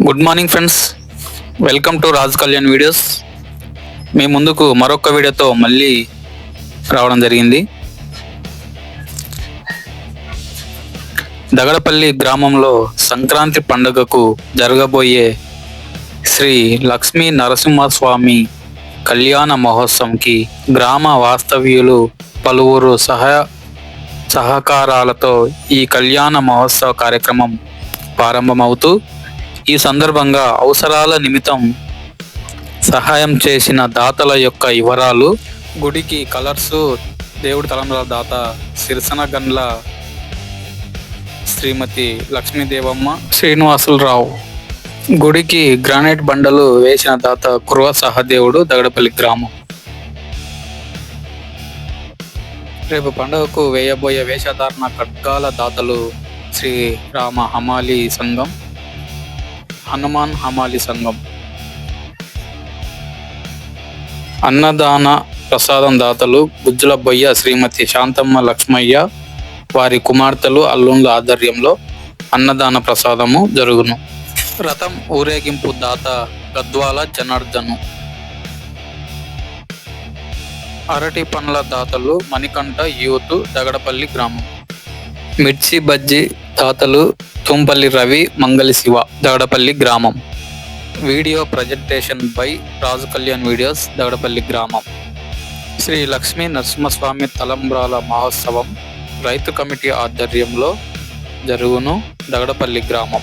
Good morning friends welcome to Raj Kalyan videos మీ ముందుకు మరొక వీడియోతో మళ్ళీ రావడం జరిగింది. దగడపల్లి గ్రామంలో సంక్రాంతి పండుగకు జరగబోయే శ్రీ లక్ష్మీ నరసింహస్వామి కళ్యాణ మహోత్సవంకి గ్రామ వాస్తవ్యులు పలువురు సహాయ సహకారాలతో ఈ కళ్యాణ మహోత్సవ కార్యక్రమం ప్రారంభమవుతూ ఈ సందర్భంగా అవసరాల నిమిత్తం సహాయం చేసిన దాతల యొక్క వివరాలు గుడికి కలర్స్ దేవుడి తలంబ్రాల దాత సిరిసన గన్ల శ్రీమతి లక్ష్మీదేవమ్మ శ్రీనివాసులరావు. గుడికి గ్రానైట్ బండలు వేసిన దాత కుర్వ సహదేవుడు దగడపల్లి గ్రామం. రేపు పండుగకు వేయబోయే వేషధారణ ఖడ్గాల దాతలు శ్రీ రామ హమాలి సంఘం. హనుమాన్ హమాలి సంఘం. అన్నదాన ప్రసాదం దాతలు గుజ్జుల బొయ్య శ్రీమతి శాంతమ్మ లక్ష్మయ్య వారి కుమార్తెలు అల్లుండ్ల ఆధ్వర్యంలో అన్నదాన ప్రసాదము జరుగును. రథం ఊరేగింపు దాత గద్వాల జనార్దను. అరటి పండ్ల దాతలు మణికంఠ యూత్ దగడపల్లి గ్రామం. మిర్చి బజ్జి తాతలు తుంపల్లి రవి మంగలి శివ దగడపల్లి గ్రామం. Video presentation by Raju Kalyan videos Dagadapalli గ్రామం. శ్రీ లక్ష్మీ నరసింహస్వామి తలంబ్రాల మహోత్సవం రైతు కమిటీ ఆధ్వర్యంలో జరుగును దగడపల్లి గ్రామం.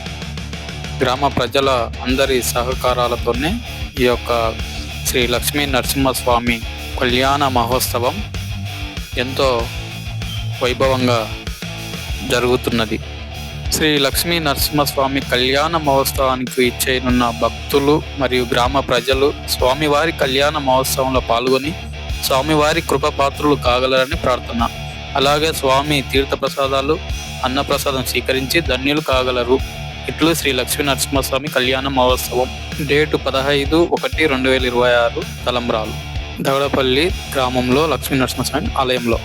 గ్రామ ప్రజల అందరి సహకారాలతోనే ఈ యొక్క శ్రీ లక్ష్మీ నరసింహస్వామి కళ్యాణ మహోత్సవం ఎంతో వైభవంగా జరుగుతున్నది. శ్రీ లక్ష్మీ నరసింహస్వామి కళ్యాణ మహోత్సవానికి ఇచ్చేయనున్న భక్తులు మరియు గ్రామ ప్రజలు స్వామివారి కళ్యాణ మహోత్సవంలో పాల్గొని స్వామివారి కృపపాత్రులు కాగలరని ప్రార్థన. అలాగే స్వామి తీర్థ ప్రసాదాలు అన్నప్రసాదం స్వీకరించి ధన్యులు కాగలరు. ఇట్లు శ్రీ లక్ష్మీ నరసింహస్వామి కళ్యాణ మహోత్సవం. డేటు పదహైదు ఒకటి రెండు వేల ఇరవై ఆరు తలంబ్రాలు. దగడపల్లి గ్రామంలో లక్ష్మీ నరసింహస్వామి ఆలయంలో.